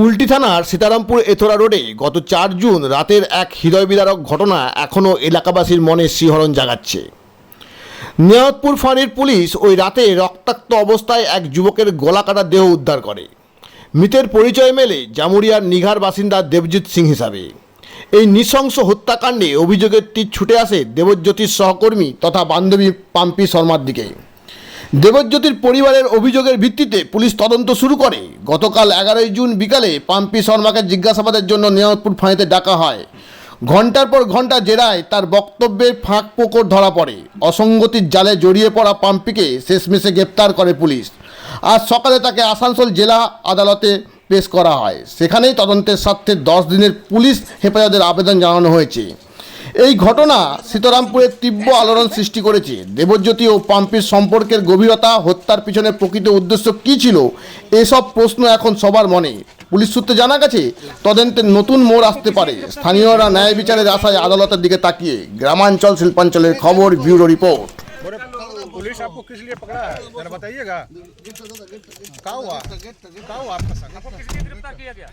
কুলটি থানার সীতারামপুর এথোরা রোডে গত চার জুন রাতের এক হৃদয় বিদারক ঘটনা এখনও এলাকাবাসীর মনে শিহরণ জাগাচ্ছে। নিয়ামতপুর ফাঁড়ির পুলিশ ওই রাতে রক্তাক্ত অবস্থায় এক যুবকের গলা কাটা দেহ উদ্ধার করে। মৃতের পরিচয় মেলে জামুরিয়ার নিঘার বাসিন্দা দেবজিৎ সিং হিসাবে। এই নৃশংস হত্যাকাণ্ডে অভিযোগের তীর ছুটে আসে দেবজ্যোতির সহকর্মী তথা বান্ধবী পাম্পি শর্মার দিকে। দেবজ্যোতির পরিবারের অভিযোগের ভিত্তিতে পুলিশ তদন্ত শুরু করে। গতকাল এগারোই জুন বিকালে পাম্পি শর্মাকে জিজ্ঞাসাবাদের জন্য নিয়ামতপুর ফাঁড়িতে ডাকা হয়। ঘণ্টার পর ঘণ্টা জেরায় তার বক্তব্যের ফাঁক পোকর ধরা পড়ে। অসঙ্গতির জালে জড়িয়ে পড়া পাম্পিকে শেষমেশে গ্রেপ্তার করে পুলিশ। আজ সকালে তাকে আসানসোল জেলা আদালতে পেশ করা হয়। সেখানেই তদন্তের স্বার্থে দশ দিনের পুলিশ হেফাজতের আবেদন জানানো হয়েছে। এই ঘটনা সীতারামপুরের তীব্র আলোড়ন সৃষ্টি করেছে দেবজ্যোতি ও পাম্পির সম্পর্কের গভীরতা হত্যার পিছনে প্রকৃত উদ্দেশ্য কী ছিল এসব প্রশ্ন এখন সবার মনে পুলিশ সূত্রে জানা গেছে তদন্তের নতুন মোড় আসতে পারে স্থানীয়রা ন্যায় বিচারের আশায় আদালতের দিকে তাকিয়ে গ্রামাঞ্চল শিল্পাঞ্চলের খবর ব্যুরো রিপোর্ট बोले पुलिस आपको किस लिए पकड़ा है जरा बताइएगा क्या हुआ क्या हुआ आपका साथ? किस लिए गिरफ्तार किया गया